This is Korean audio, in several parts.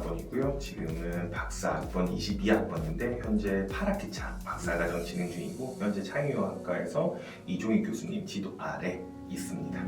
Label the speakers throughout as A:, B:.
A: 박사학번이고요. 지금은 박사 학번 22학번인데 현재 8학기 차 박사과정 진행 중이고 현재 창의학과에서 이종희 교수님 지도 아래 있습니다.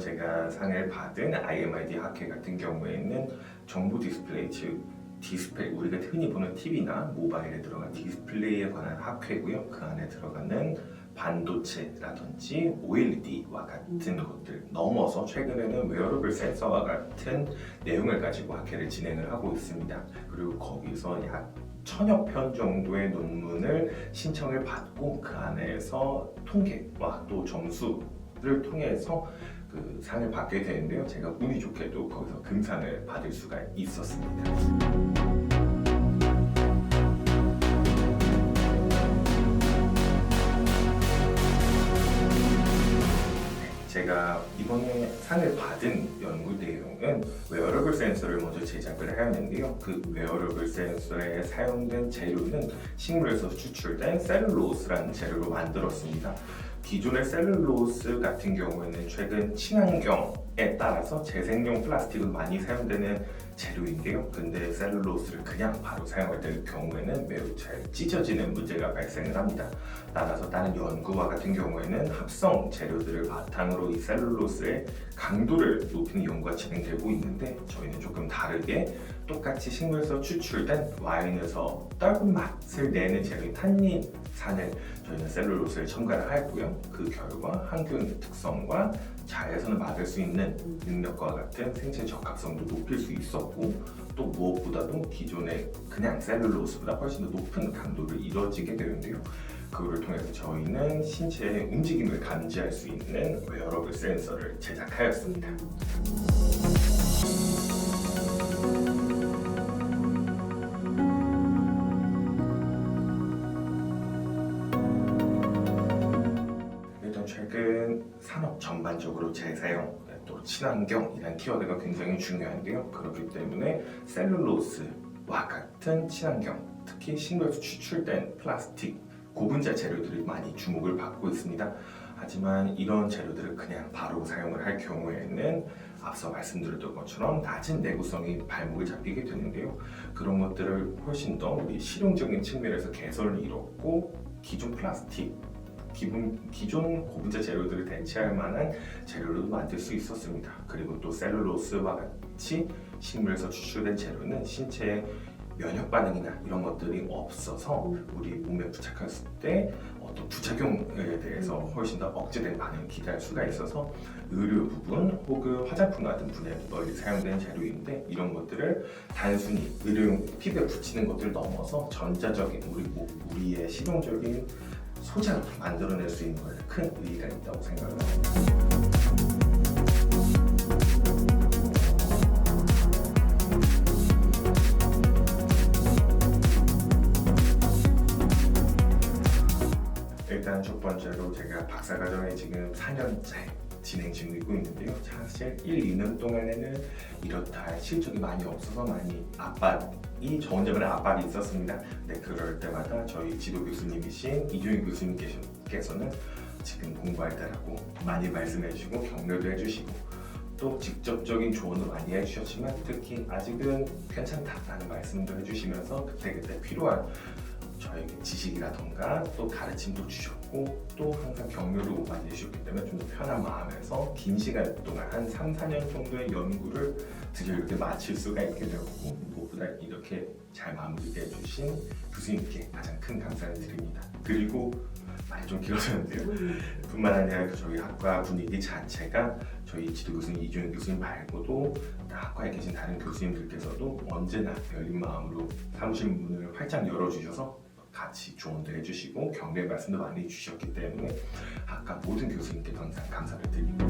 A: 제가 상을 받은 IMID 학회 같은 경우에는 정보 디스플레이 즉 디스플레이 우리가 흔히 보는 TV나 모바일에 들어간 디스플레이에 관한 학회고요. 그 안에 들어가는 반도체라든지 OLED와 같은 것들 넘어서 최근에는 웨어러블 센서와 같은 내용을 가지고 학회를 진행을 하고 있습니다. 그리고 거기서 약 천여 편 정도의 논문을 신청을 받고 그 안에서 통계와 또 점수를 통해서 그 상을 받게 되는데요. 제가 운이 좋게도 거기서 금상을 받을 수가 있었습니다. 제가 이번에 상을 받은 연구 내용은 웨어러블 센서를 먼저 제작을 하였는데요. 그 웨어러블 센서에 사용된 재료는 식물에서 추출된 셀룰로스라는 재료로 만들었습니다. 기존의 셀룰로스 같은 경우에는 최근 친환경에 따라서 재생용 플라스틱은 많이 사용되는 재료인데요. 근데 셀룰로스를 그냥 바로 사용할 때 경우에는 매우 잘 찢어지는 문제가 발생을 합니다. 따라서 다른 연구와 같은 경우에는 합성 재료들을 바탕으로 이 셀룰로스의 강도를 높이는 연구가 진행되고 있는데 저희는 조금 다르게 똑같이 식물에서 추출된 와인에서 떫은 맛을 내는 재료인 탄닌산을 저희는 셀룰로스에 첨가를 하였고요. 그 결과 항균 특성과 자외선을 막을 수 있는 능력과 같은 생체 적합성도 높일 수 있었고 또 무엇보다도 기존의 그냥 셀룰로스보다 훨씬 더 높은 강도를 이뤄지게 되는데요. 그거를 통해서 저희는 신체의 움직임을 감지할 수 있는 웨어러블 센서를 제작하였습니다. 최근 산업 전반적으로 재사용 또 친환경이라는 키워드가 굉장히 중요한데요. 그렇기 때문에 셀룰로스와 같은 친환경, 특히 식물에서 추출된 플라스틱, 고분자 재료들이 많이 주목을 받고 있습니다. 하지만 이런 재료들을 그냥 바로 사용을 할 경우에는 앞서 말씀드렸던 것처럼 낮은 내구성이 발목을 잡히게 되는데요. 그런 것들을 훨씬 더 우리 실용적인 측면에서 개선을 이뤘고 기존 플라스틱 기본, 기존 고분자 재료들을 대체할 만한 재료로도 만들 수 있었습니다. 그리고 또 셀룰로스와 같이 식물에서 추출된 재료는 신체에 면역 반응이나 이런 것들이 없어서 우리 몸에 부착했을 때 어떤 부작용에 대해서 훨씬 더 억제된 반응을 기대할 수가 있어서 의료 부분 혹은 화장품 같은 분야에 널리 사용되는 재료인데 이런 것들을 단순히 의료용 피부에 붙이는 것들 넘어서 전자적인 우리 뭐, 우리의 실용적인 소재로 만들어낼 수 있는 것에 큰 의의가 있다고 생각을 합니다. 일단 첫 번째로 제가 박사과정에 지금 4년째 진행 중이고 있는데요. 사실 1, 2년 동안에는 이렇다 할 실적이 많이 없어서 많이 압박 이저 혼자만의 압박이 있었습니다. 네, 그럴 때마다 저희 지도 교수님이신 이종희 교수님께서는 지금 공부할 때라고 많이 말씀해 주시고 격려도 해 주시고 또 직접적인 조언도 많이 해 주셨지만 특히 아직은 괜찮다라는 말씀도 해 주시면서 그때그때 필요한 저에게 지식이라던가 또 가르침도 주셨고 또 항상 격려를 많이 해주셨기 때문에 좀 더 편한 마음에서 긴 시간 동안 한 3, 4년 정도의 연구를 드디어 이렇게 마칠 수가 있게 되었고 무엇보다 이렇게 잘 마무리게 해주신 교수님께 가장 큰 감사를 드립니다. 그리고 말이 좀 길어졌는데요. 뿐만 아니라 그 저희 학과 분위기 자체가 저희 지도 교수님 이주영 교수님 말고도 학과에 계신 다른 교수님들께서도 언제나 열린 마음으로 사무실 문을 활짝 열어주셔서 같이 조언도 해주시고 격려 말씀도 많이 주셨기 때문에 학과 모든 교수님께 항상 감사를 드립니다.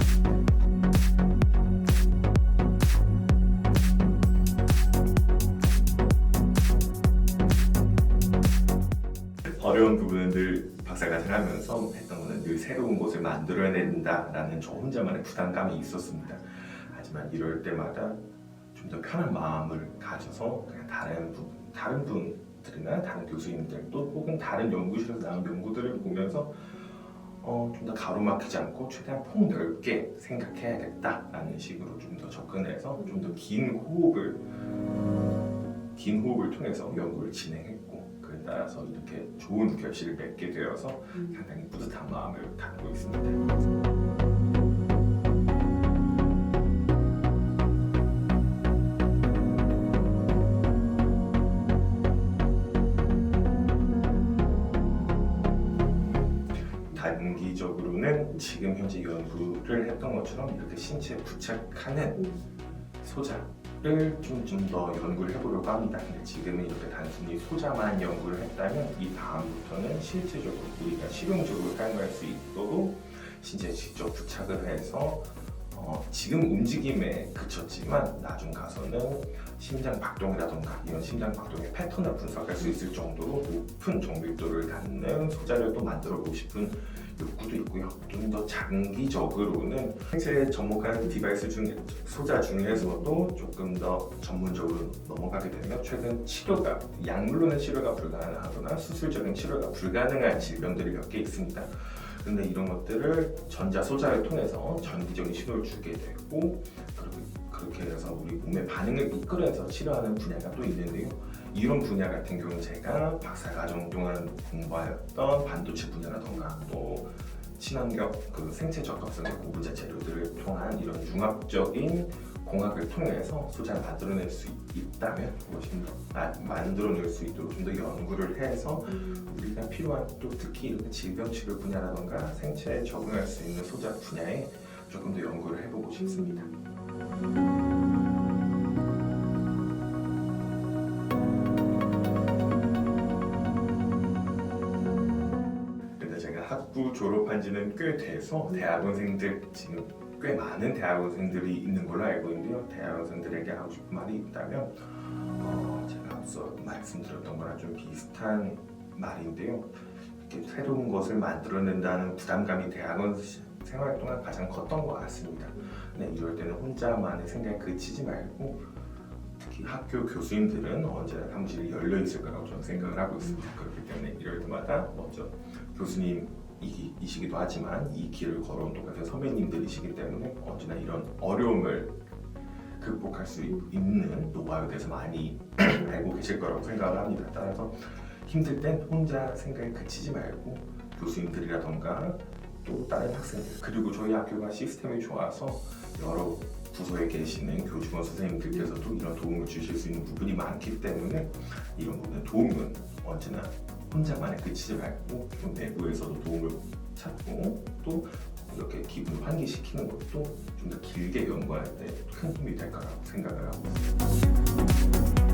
A: 어려운 부분은 늘 박사과정을 하면서 했던 거는 늘 새로운 것을 만들어낸다라는 저 혼자만의 부담감이 있었습니다. 하지만 이럴 때마다 좀 더 편한 마음을 가져서 다른 분, 다른 분 선생님들이나 다른 교수님들 또 혹은 다른 연구실에서 나온 연구들을 보면서 어, 좀 더 가로막히지 않고 최대한 폭 넓게 생각해야겠다라는 식으로 좀 더 접근해서 좀 더 긴 호흡을 긴 호흡을 통해서 연구를 진행했고 그에 따라서 이렇게 좋은 결실을 맺게 되어서 상당히 뿌듯한 마음을 갖고 있습니다. 단기적으로는 지금 현재 연구를 했던 것처럼 이렇게 신체에 부착하는 소자를 좀 좀 더 연구를 해보려고 합니다. 근데 지금은 이렇게 단순히 소자만 연구를 했다면 이 다음부터는 실제적으로 우리가 실용적으로 사용할 수 있도록 신체에 직접 부착을 해서 어, 지금 움직임에 그쳤지만 나중 가서는 심장 박동이라던가 이런 심장 박동의 패턴을 분석할 수 있을 정도로 높은 정밀도를 갖는 소자를 또 만들어 보고 싶은 욕구도 있고요. 좀 더 장기적으로는 생체에 접목한 디바이스 중에 소자 중에서도 조금 더 전문적으로 넘어가게 되면 최근 치료가 약물로는 치료가 불가능하거나 수술적인 치료가 불가능한 질병들이 몇 개 있습니다. 근데 이런 것들을 전자 소자를 통해서 전기적인 신호를 주게 되고 그렇게, 해서 우리 몸의 반응을 이끌어서 치료하는 분야가 또 있는데요. 이런 분야 같은 경우는 제가 박사 과정 동안 공부하였던 반도체 분야라던가 또 친환경 그 생체 적합성의 고부자 재료들을 통한 이런 융합적인 공학을 통해서 소자를 만들어낼 수 있다면 훨씬 더 아, 만들어낼 수 있도록 좀 더 연구를 해서 우리가 필요한 또 특히 이렇게 질병 치료 분야라던가 생체에 적응할 수 있는 소자 분야에 조금 더 연구를 해보고 싶습니다. 근데 제가 학부 졸업한 지는 꽤 돼서 대학원생들 지금 꽤 많은 대학원생들이 있는 걸로 알고 있는데요. 대학원생들에게 하고 싶은 말이 있다면 어, 제가 앞서 말씀드렸던 거랑 좀 비슷한 말인데요. 이렇게 새로운 것을 만들어낸다는 부담감이 대학원 시- 생활 동안 가장 컸던 것 같습니다. 근데 이럴 때는 혼자만의 생각에 그치지 말고 특히 학교 교수님들은 언제나 사무실이 열려 있을 거라고 저는 생각을 하고 있습니다. 그렇기 때문에 이럴 때마다 먼저 교수님 이시기도 하지만 이 길을 걸어온 똑같은 선배님들이시기 때문에 언제나 이런 어려움을 극복할 수 있는 노하우에 대해서 많이 알고 계실 거라고 생각을 합니다. 따라서 힘들 땐 혼자 생각에 그치지 말고 교수님들이라던가 또 다른 학생들 그리고 저희 학교가 시스템이 좋아서 여러 부서에 계시는 교직원 선생님들께서도 이런 도움을 주실 수 있는 부분이 많기 때문에 이런 부분의 도움은 언제나 혼자만에 그치지 말고 좀 내부에서도 도움을 찾고 또 이렇게 기분을 환기시키는 것도 좀 더 길게 연구할 때 큰 힘이 될 거라고 생각을 하고 있습니다.